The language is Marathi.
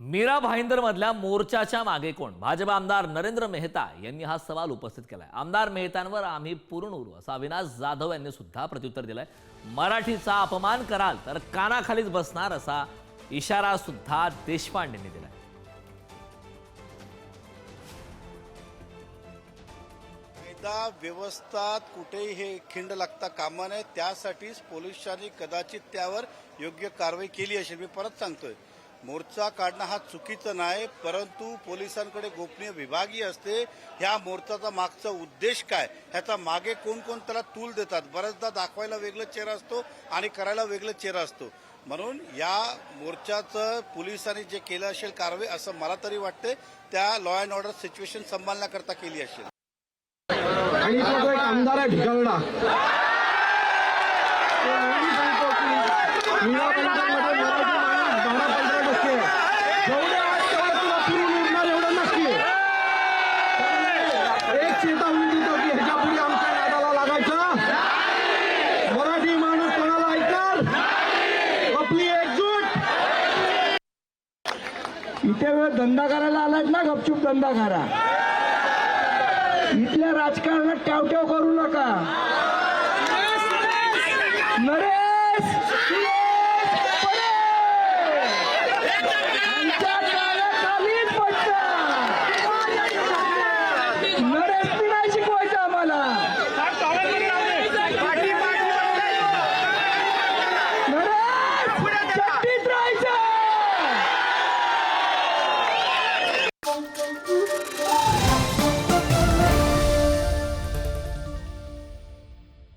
मीरा भाईंदर मधल्या मोर्चाच्या मागे कोण? भाजप आमदार नरेंद्र मेहता यांनी हा सवाल उपस्थित केलाय. आमदार मेहतांवर आम्ही पूर्ण उरू. असा अविनाश जाधव यांनी सुद्धा प्रत्युत्तर दिलंय. मराठीचा अपमान कराल तर कानाखालीच बसणार असा इशारा सुद्धा देशपांडेंनी दिलाय. कायदा व्यवस्थात कुठेही हे खिंड लागता कामा नये. त्यासाठीच पोलिसांनी कदाचित त्यावर योग्य कारवाई केली असेल. मी परत सांगतोय. मोर्चा काढणं हा चुकीचं नाही परंतु पोलिसांकडे गोपनीय विभागीय असते. ह्या मोर्चाचा मागचा उद्देश काय? ह्याचा मागे कोण कोण त्याला तूल देतात? बऱ्याचदा दाखवायला वेगळं चेहरा असतो आणि करायला वेगळं चेहरा असतो. म्हणून या मोर्चाचं पोलिसांनी जे केलं असेल कारवाई असं मला तरी वाटते त्या लॉ अँड ऑर्डर सिच्युएशन सांभाळण्याकरता केली असेल. आणि आमदार आहे एक चेतावणी देतो की ह्याच्या आमच्या नादाला लागायचं? मराठी माणूस कोणाला ऐकणार? आपली एकजूट! इथे वेळ धंदा करायला आलायत ना गपचूप धंदा करा. इथल्या राजकारणात ट्यावट्याव करू नका. नरेश!